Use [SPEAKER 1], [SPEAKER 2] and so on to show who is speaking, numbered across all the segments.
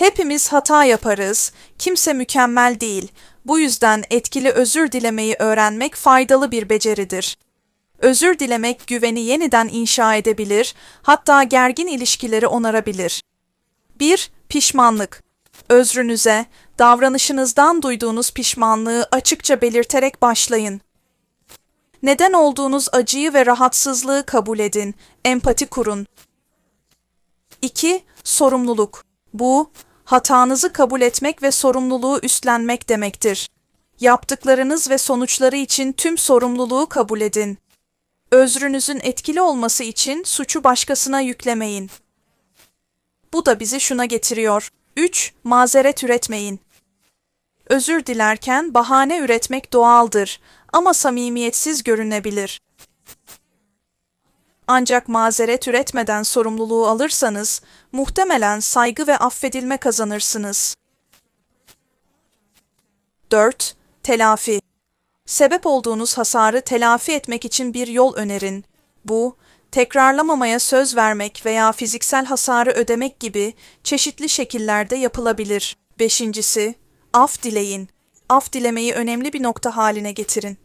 [SPEAKER 1] Hepimiz hata yaparız. Kimse mükemmel değil. Bu yüzden etkili özür dilemeyi öğrenmek faydalı bir beceridir. Özür dilemek güveni yeniden inşa edebilir, hatta gergin ilişkileri onarabilir. 1. Pişmanlık. Özrünüze, davranışınızdan duyduğunuz pişmanlığı açıkça belirterek başlayın. Neden olduğunuz acıyı ve rahatsızlığı kabul edin, empati kurun. 2. Sorumluluk. Bu, hatanızı kabul etmek ve sorumluluğu üstlenmek demektir. Yaptıklarınız ve sonuçları için tüm sorumluluğu kabul edin. Özrünüzün etkili olması için suçu başkasına yüklemeyin. Bu da bizi şuna getiriyor. 3. Mazeret üretmeyin. Özür dilerken bahane üretmek doğaldır ama samimiyetsiz görünebilir. Ancak mazeret üretmeden sorumluluğu alırsanız muhtemelen saygı ve affedilme kazanırsınız. 4. Telafi Sebep olduğunuz hasarı telafi etmek için bir yol önerin. Bu, tekrarlamamaya söz vermek veya fiziksel hasarı ödemek gibi çeşitli şekillerde yapılabilir. Beşincisi, af dileyin. Af dilemeyi önemli bir nokta haline getirin.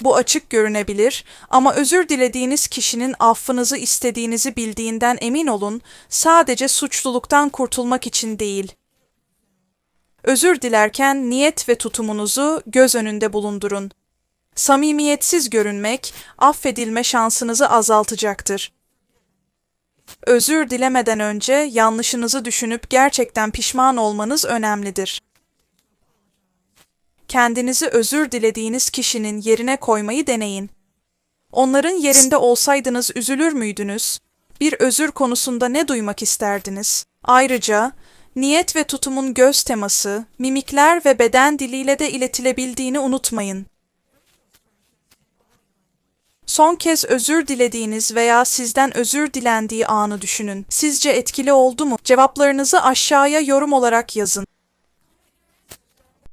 [SPEAKER 1] Bu açık görünebilir ama özür dilediğiniz kişinin affınızı istediğinizi bildiğinden emin olun, sadece suçluluktan kurtulmak için değil. Özür dilerken niyet ve tutumunuzu göz önünde bulundurun. Samimiyetsiz görünmek, affedilme şansınızı azaltacaktır. Özür dilemeden önce yanlışınızı düşünüp gerçekten pişman olmanız önemlidir. Kendinizi özür dilediğiniz kişinin yerine koymayı deneyin. Onların yerinde olsaydınız üzülür müydünüz? Bir özür konusunda ne duymak isterdiniz? Ayrıca niyet ve tutumun göz teması, mimikler ve beden diliyle de iletilebildiğini unutmayın. Son kez özür dilediğiniz veya sizden özür dilendiği anı düşünün. Sizce etkili oldu mu? Cevaplarınızı aşağıya yorum olarak yazın.